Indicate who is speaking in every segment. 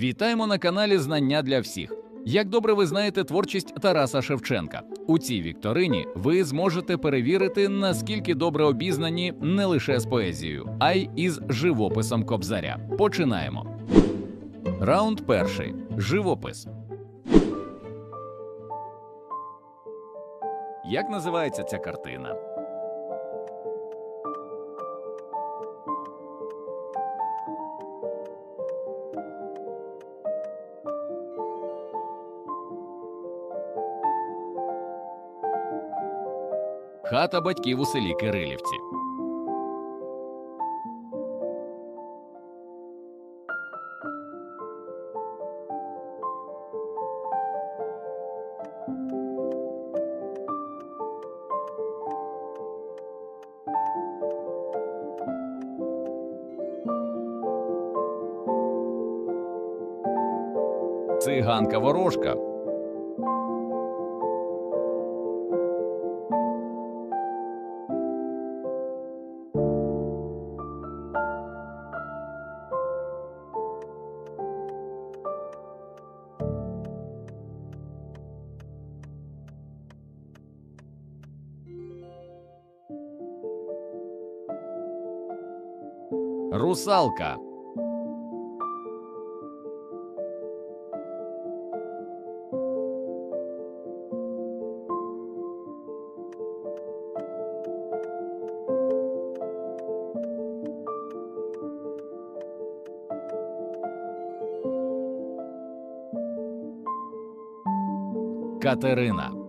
Speaker 1: Вітаємо на каналі Знання для всіх. Як добре ви знаєте творчість Тараса Шевченка, у цій вікторині ви зможете перевірити, наскільки добре обізнані не лише з поезією, а й із живописом Кобзаря. Починаємо. Раунд перший. Живопис. Як називається ця картина? Хата батьків у селі Кирилівці. Циганка ворожка. Русалка. Катерина.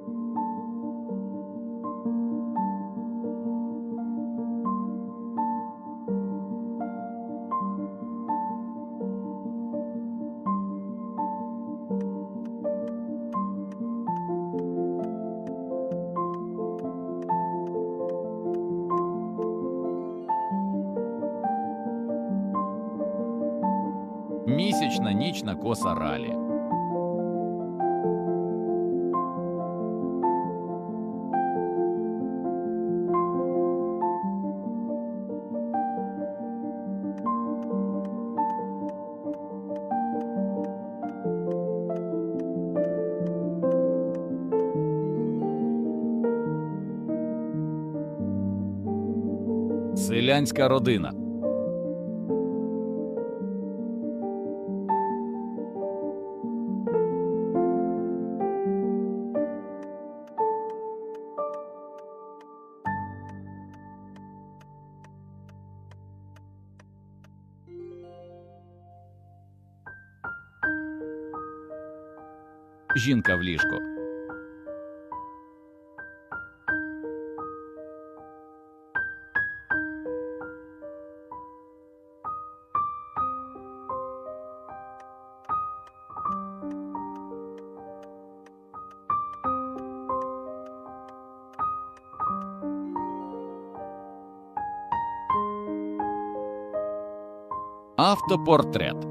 Speaker 1: На. Селянська родина. Жінка в ліжку. Автопортрет.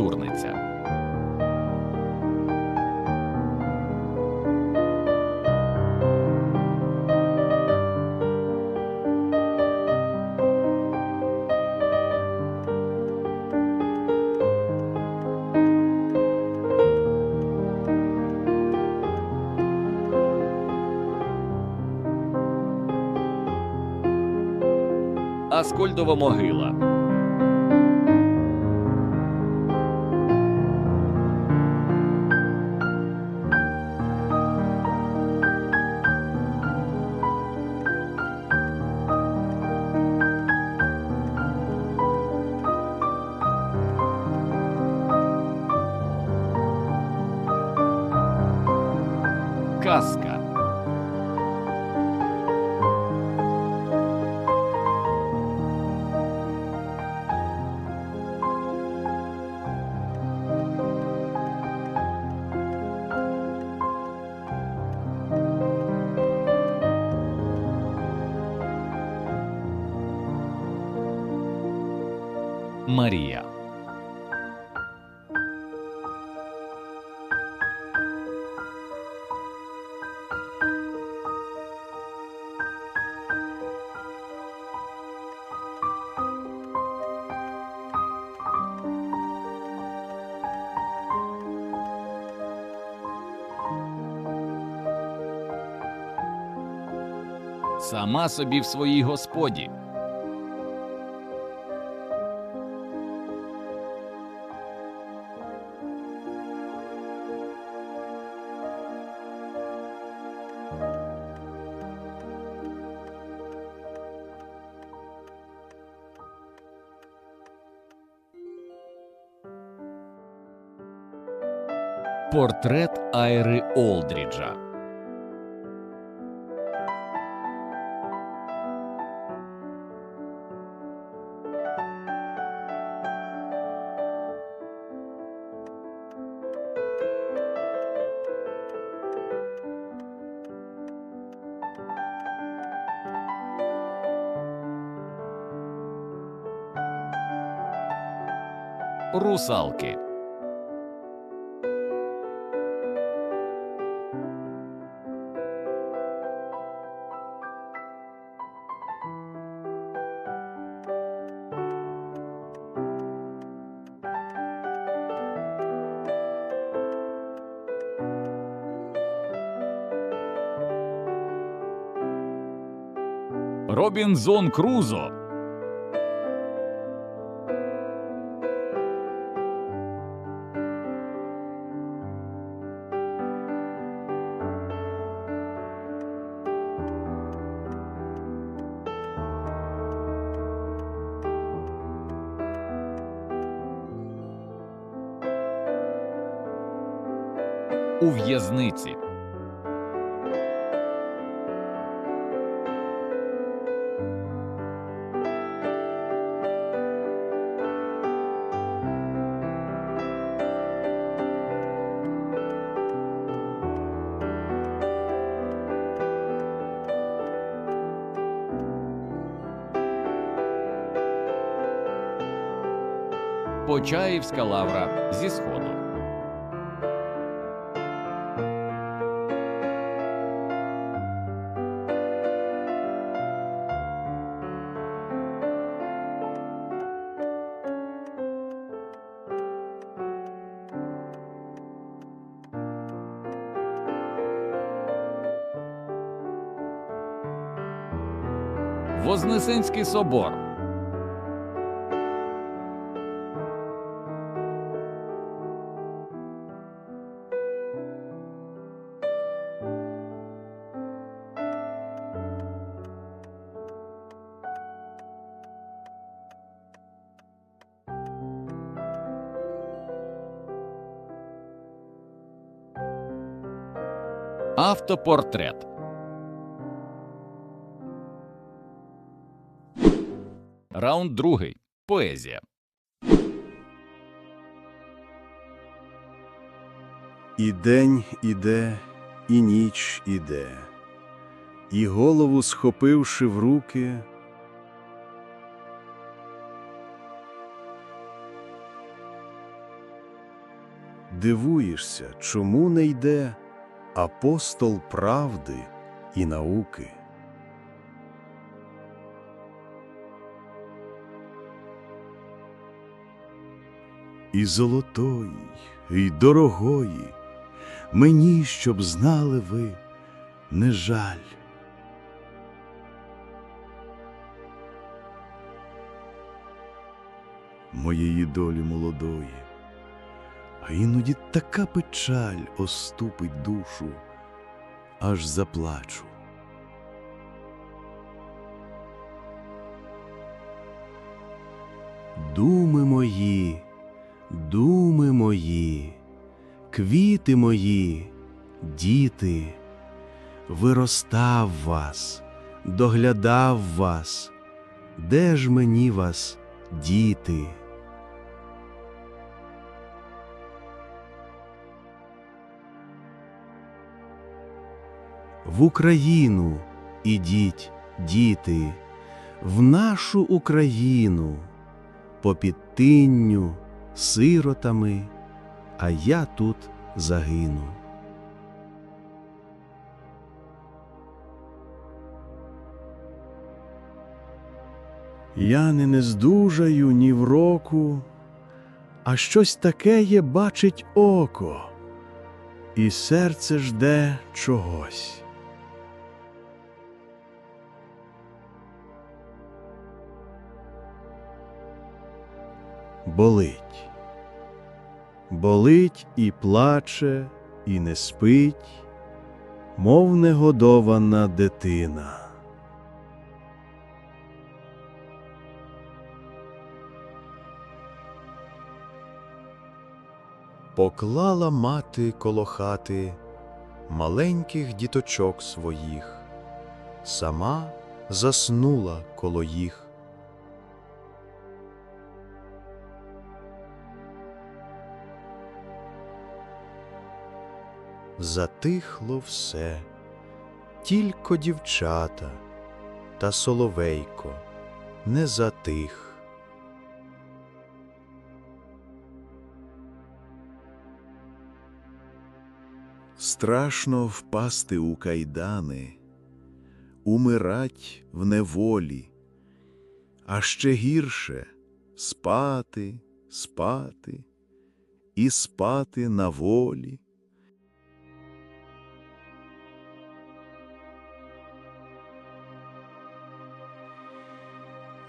Speaker 1: Натурниця. Аскольдова могила. казка. Марія Сама собі в своїй господі. Портрет Айри Олдріджа. Русалки. Робінзон Крузо. В'язниці. Почаївська лавра зі сходу. Вознесенський собор. Автопортрет. Раунд другий. Поезія.
Speaker 2: І день іде, і ніч іде, і голову схопивши в руки, дивуєшся, чому не йде апостол правди і науки. І золотої, і дорогої, мені, щоб знали ви, не жаль. Моєї долі молодої, а іноді така печаль оступить душу, аж заплачу. Думи мої, думи мої, квіти мої, діти, виростав вас, доглядав вас, де ж мені вас, діти? В Україну ідіть, діти, в нашу Україну попід тинню, сиротами, а я тут загину. Я не нездужаю ні в року, а щось таке є бачить око, і серце жде чогось. Болить. Болить і плаче, і не спить, мов негодована дитина. Поклала мати коло хати маленьких діточок своїх, сама заснула коло їх. Затихло все, тільки дівчата та соловейко не затих. Страшно впасти у кайдани, умирать в неволі, а ще гірше спати, спати і спати на волі.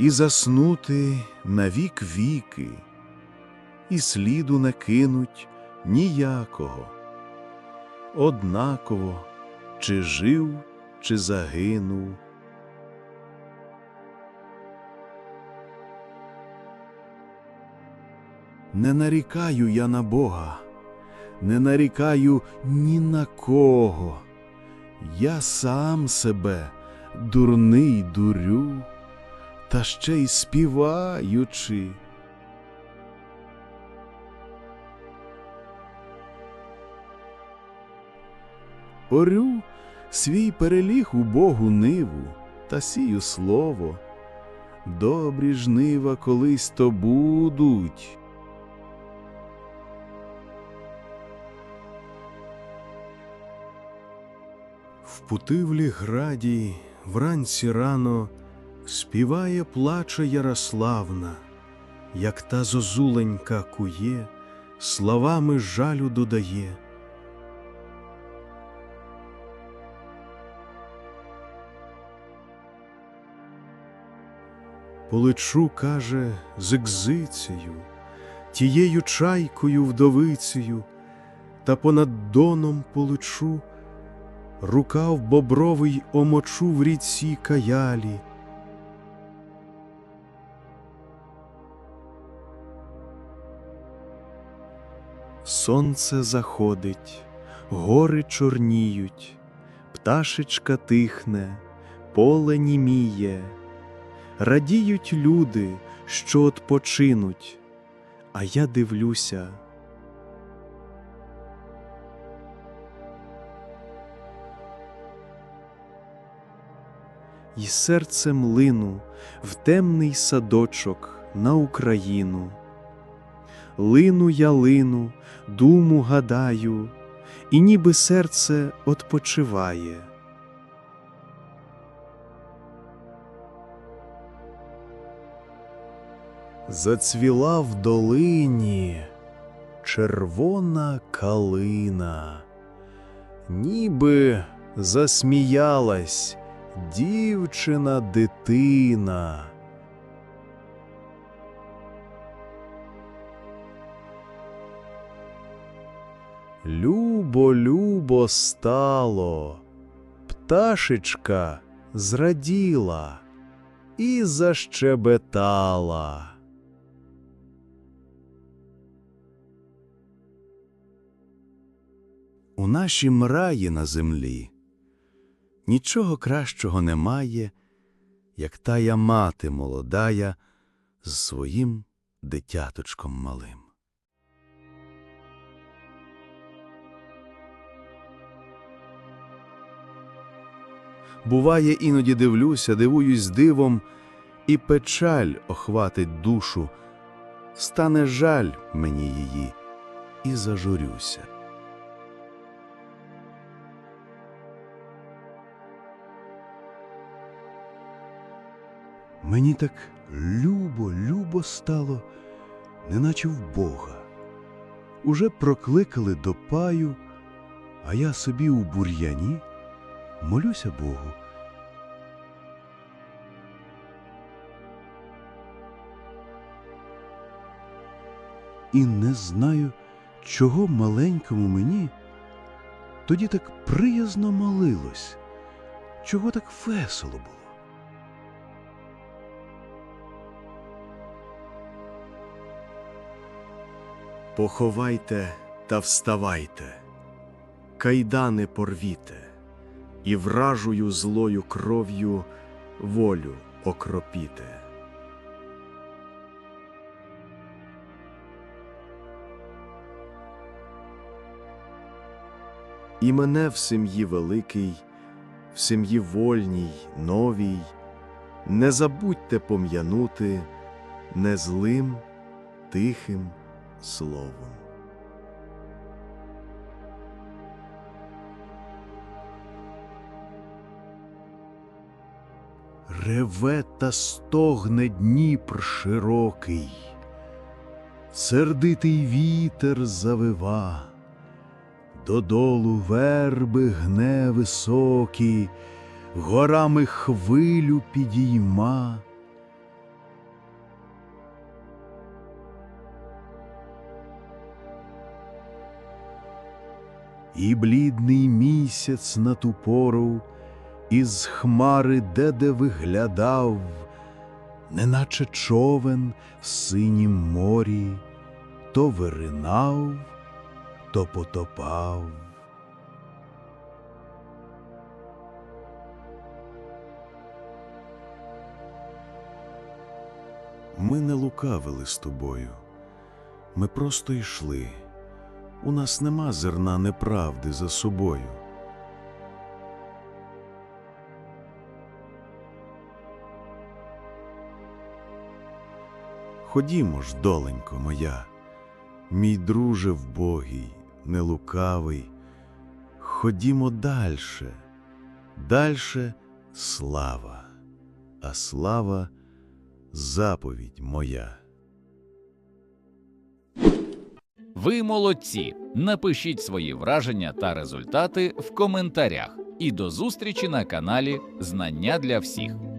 Speaker 2: І заснути навік віки, і сліду не кинуть ніякого однаково, чи жив, чи загинув. Не нарікаю я на Бога, не нарікаю ні на кого. Я сам себе дурний дурю, та ще й співаючи. Орю свій переліг у Богу ниву та сію слово. Добрі жнива колись то будуть. В путивлі граді вранці рано співає плаче Ярославна, як та зозуленька кує, словами жалю додає. Полечу, каже, з екзицею, тією чайкою вдовицею, та понад доном полечу, рукав бобровий омочу в ріці каялі. Сонце заходить, гори чорніють, пташечка тихне, поле німіє. Радіють люди, що odpoczинуть, а я дивлюся. І серцем лину в темний садочок на Україну. Лину я лину, думу гадаю, і ніби серце odpoczywає. Зацвіла в долині червона калина, ніби засміялась дівчина дитина. Любо, любо стало, пташечка зраділа і защебетала. У нашім раї на землі нічого кращого немає, як тая мати молодая з своїм дитяточком малим. Буває, іноді дивлюся, дивуюсь дивом, і печаль охватить душу, стане жаль мені її, і зажурюся. Мені так любо, любо стало, неначе в Бога. Уже прокликали до паю, а я собі у бур'яні молюся Богу. І не знаю, чого маленькому мені тоді так приязно молилось, чого так весело було. Поховайте та вставайте, кайдани порвіте, і вражую злою кров'ю волю окропіте. І мене в сім'ї великий, в сім'ї вольній, новій, не забудьте пом'янути не злим, тихим словом. Реве та стогне Дніпр широкий, сердитий вітер завива, додолу верби гне високі, горами хвилю підійма. І блідний місяць на ту пору із хмари де-де виглядав, неначе човен в синім морі, то виринав, то потопав. Ми не лукавили з тобою, ми просто йшли. У нас нема зерна неправди за собою. Ходімо ж, доленько моя, мій друже вбогий, нелукавий, ходімо дальше, дальше слава, а слава заповідь моя.
Speaker 1: Ви молодці. Напишіть свої враження та результати в коментарях. І до зустрічі на каналі Знання для всіх.